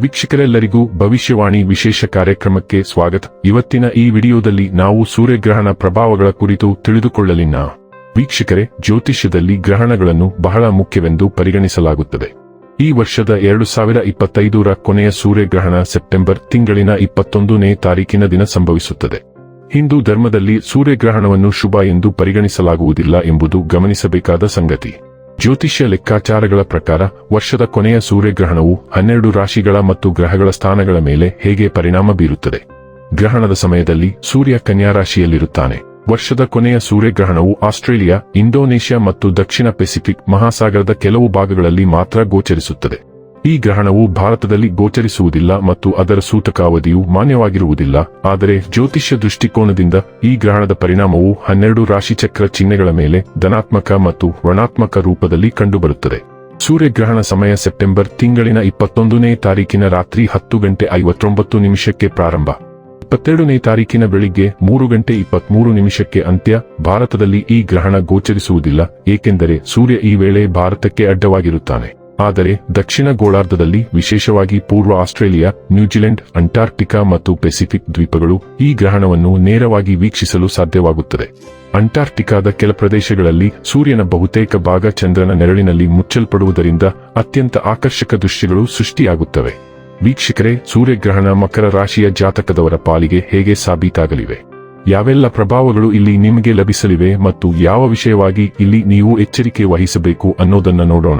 ವೀಕ್ಷಕರೆಲ್ಲರಿಗೂ ಭವಿಷ್ಯವಾಣಿ ವಿಶೇಷ ಕಾರ್ಯಕ್ರಮಕ್ಕೆ ಸ್ವಾಗತ. ಇವತ್ತಿನ ಈ ವಿಡಿಯೋದಲ್ಲಿ ನಾವು ಸೂರ್ಯಗ್ರಹಣ ಪ್ರಭಾವಗಳ ಕುರಿತು ತಿಳಿದುಕೊಳ್ಳಲಿನ ವೀಕ್ಷಕರೇ, ಜ್ಯೋತಿಷ್ಯದಲ್ಲಿ ಗ್ರಹಣಗಳನ್ನು ಬಹಳ ಮುಖ್ಯವೆಂದು ಪರಿಗಣಿಸಲಾಗುತ್ತದೆ. ಈ ವರ್ಷದ ಎರಡು ಸಾವಿರ ಇಪ್ಪತ್ತೈದರ ಕೊನೆಯ ಸೂರ್ಯಗ್ರಹಣ ಸೆಪ್ಟೆಂಬರ್ ತಿಂಗಳಿನ ಇಪ್ಪತ್ತೊಂದನೇ ತಾರೀಕಿನ ದಿನ ಸಂಭವಿಸುತ್ತದೆ. ಹಿಂದೂ ಧರ್ಮದಲ್ಲಿ ಸೂರ್ಯಗ್ರಹಣವನ್ನು ಶುಭ ಎಂದು ಪರಿಗಣಿಸಲಾಗುವುದಿಲ್ಲ ಎಂಬುದು ಗಮನಿಸಬೇಕಾದ ಸಂಗತಿ. ಜ್ಯೋತಿಷ್ಯ ಲೆಕ್ಕಾಚಾರಗಳ ಪ್ರಕಾರ, ವರ್ಷದ ಕೊನೆಯ ಸೂರ್ಯಗ್ರಹಣವು ಹನ್ನೆರಡು ರಾಶಿಗಳ ಮತ್ತು ಗ್ರಹಗಳ ಸ್ಥಾನಗಳ ಮೇಲೆ ಹೇಗೆ ಪರಿಣಾಮ ಬೀರುತ್ತದೆ? ಗ್ರಹಣದ ಸಮಯದಲ್ಲಿ ಸೂರ್ಯ ಕನ್ಯಾ ರಾಶಿಯಲ್ಲಿರುತ್ತಾನೆ. ವರ್ಷದ ಕೊನೆಯ ಸೂರ್ಯಗ್ರಹಣವು ಆಸ್ಟ್ರೇಲಿಯಾ, ಇಂಡೋನೇಷ್ಯಾ ಮತ್ತು ದಕ್ಷಿಣ ಪೆಸಿಫಿಕ್ ಮಹಾಸಾಗರದ ಕೆಲವು ಭಾಗಗಳಲ್ಲಿ ಮಾತ್ರ ಗೋಚರಿಸುತ್ತದೆ. ಈ ಗ್ರಹಣವು ಭಾರತದಲ್ಲಿ ಗೋಚರಿಸುವುದಿಲ್ಲ ಮತ್ತು ಅದರ ಸೂತಕಾವಧಿಯು ಮಾನ್ಯವಾಗಿರುವುದಿಲ್ಲ, ಆದರೆ ಜ್ಯೋತಿಷ್ಯ ದೃಷ್ಟಿಕೋನದಿಂದ ಈ ಗ್ರಹಣದ ಪರಿಣಾಮವು ಹನ್ನೆರಡು ರಾಶಿಚಕ್ರ ಚಿಹ್ನೆಗಳ ಮೇಲೆ ಧನಾತ್ಮಕ ಮತ್ತು ಋಣಾತ್ಮಕ ರೂಪದಲ್ಲಿ ಕಂಡುಬರುತ್ತದೆ. ಸೂರ್ಯಗ್ರಹಣ ಸಮಯ ಸೆಪ್ಟೆಂಬರ್ ತಿಂಗಳಿನ ಇಪ್ಪತ್ತೊಂದನೇ ತಾರೀಕಿನ ರಾತ್ರಿ ಹತ್ತು ಗಂಟೆ ಐವತ್ತೊಂಬತ್ತು ನಿಮಿಷಕ್ಕೆ ಪ್ರಾರಂಭ. ಇಪ್ಪತ್ತೆರಡನೇ ತಾರೀಕಿನ ಬೆಳಿಗ್ಗೆ ಮೂರು ಗಂಟೆ ಇಪ್ಪತ್ಮೂರು ನಿಮಿಷಕ್ಕೆ ಅಂತ್ಯ. ಭಾರತದಲ್ಲಿ ಈ ಗ್ರಹಣ ಗೋಚರಿಸುವುದಿಲ್ಲ, ಏಕೆಂದರೆ ಸೂರ್ಯ ಈ ವೇಳೆ ಭಾರತಕ್ಕೆ ಅಡ್ಡವಾಗಿರುತ್ತಾನೆ. ಆದರೆ ದಕ್ಷಿಣ ಗೋಳಾರ್ಧದಲ್ಲಿ, ವಿಶೇಷವಾಗಿ ಪೂರ್ವ ಆಸ್ಟ್ರೇಲಿಯಾ, ನ್ಯೂಜಿಲೆಂಡ್, ಅಂಟಾರ್ಕ್ಟಿಕಾ ಮತ್ತು ಪೆಸಿಫಿಕ್ ದ್ವೀಪಗಳು ಈ ಗ್ರಹಣವನ್ನು ನೇರವಾಗಿ ವೀಕ್ಷಿಸಲು ಸಾಧ್ಯವಾಗುತ್ತದೆ. ಅಂಟಾರ್ಕ್ಟಿಕಾದ ಕೆಲ ಪ್ರದೇಶಗಳಲ್ಲಿ ಸೂರ್ಯನ ಬಹುತೇಕ ಭಾಗ ಚಂದ್ರನ ನೆರಳಿನಲ್ಲಿ ಮುಚ್ಚಲ್ಪಡುವುದರಿಂದ ಅತ್ಯಂತ ಆಕರ್ಷಕ ದೃಶ್ಯಗಳು ಸೃಷ್ಟಿಯಾಗುತ್ತವೆ. ವೀಕ್ಷಕರೇ, ಸೂರ್ಯಗ್ರಹಣ ಮಕರ ರಾಶಿಯ ಜಾತಕದವರ ಪಾಲಿಗೆ ಹೇಗೆ ಸಾಬೀತಾಗಲಿವೆ? ಯಾವೆಲ್ಲ ಪ್ರಭಾವಗಳು ಇಲ್ಲಿ ನಿಮಗೆ ಲಭಿಸಲಿವೆ ಮತ್ತು ಯಾವ ವಿಷಯವಾಗಿ ಇಲ್ಲಿ ನೀವು ಎಚ್ಚರಿಕೆ ವಹಿಸಬೇಕು ಅನ್ನೋದನ್ನ ನೋಡೋಣ.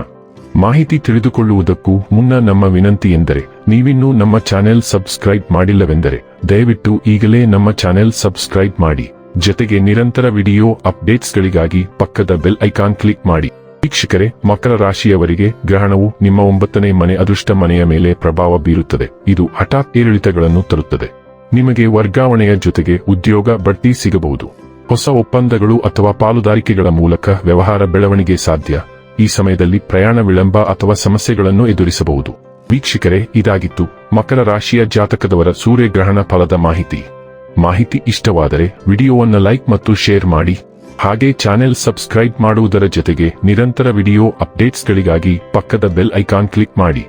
ಮಾಹಿತಿ ತಿಳಿದುಕೊಳ್ಳುವುದಕ್ಕೂ ಮುನ್ನ ನಮ್ಮ ವಿನಂತಿ ಎಂದರೆ, ನೀವಿನ್ನೂ ನಮ್ಮ ಚಾನೆಲ್ ಸಬ್ಸ್ಕ್ರೈಬ್ ಮಾಡಿಲ್ಲವೆಂದರೆ, ದಯವಿಟ್ಟು ಈಗಲೇ ನಮ್ಮ ಚಾನೆಲ್ ಸಬ್ಸ್ಕ್ರೈಬ್ ಮಾಡಿ. ಜೊತೆಗೆ ನಿರಂತರ ವಿಡಿಯೋ ಅಪ್ಡೇಟ್ಸ್ಗಳಿಗಾಗಿ ಪಕ್ಕದ ಬೆಲ್ ಐಕಾನ್ ಕ್ಲಿಕ್ ಮಾಡಿ. ವೀಕ್ಷಕರೇ, ಮಕರ ರಾಶಿಯವರಿಗೆ ಗ್ರಹಣವು ನಿಮ್ಮ ಒಂಬತ್ತನೇ ಮನೆ ಅದೃಷ್ಟ ಮನೆಯ ಮೇಲೆ ಪ್ರಭಾವ ಬೀರುತ್ತದೆ. ಇದು ಹಠಾತ್ ಏರಿಳಿತಗಳನ್ನು ತರುತ್ತದೆ. ನಿಮಗೆ ವರ್ಗಾವಣೆಯ ಜೊತೆಗೆ ಉದ್ಯೋಗ ಬಡ್ತಿ ಸಿಗಬಹುದು. ಹೊಸ ಒಪ್ಪಂದಗಳು ಅಥವಾ ಪಾಲುದಾರಿಕೆಗಳ ಮೂಲಕ ವ್ಯವಹಾರ ಬೆಳವಣಿಗೆ ಸಾಧ್ಯ. ಈ ಸಮಯದಲ್ಲಿ ಪ್ರಯಾಣ ವಿಳಂಬ ಅಥವಾ ಸಮಸ್ಯೆಗಳನ್ನು ಎದುರಿಸಬಹುದು. ವೀಕ್ಷಕರೇ, ಇದಾಗಿತ್ತು ಮಕರ ರಾಶಿಯ ಜಾತಕದವರ ಸೂರ್ಯಗ್ರಹಣ ಫಲದ ಮಾಹಿತಿ. ಮಾಹಿತಿ ಇಷ್ಟವಾದರೆ ವಿಡಿಯೋವನ್ನು ಲೈಕ್ ಮತ್ತು ಶೇರ್ ಮಾಡಿ. ಹಾಗೆ ಚಾನೆಲ್ ಸಬ್ಸ್ಕ್ರೈಬ್ ಮಾಡುವುದರ ಜೊತೆಗೆ ನಿರಂತರ ವಿಡಿಯೋ ಅಪ್ಡೇಟ್ಸ್ಗಳಿಗಾಗಿ ಪಕ್ಕದ ಬೆಲ್ ಐಕಾನ್ ಕ್ಲಿಕ್ ಮಾಡಿ.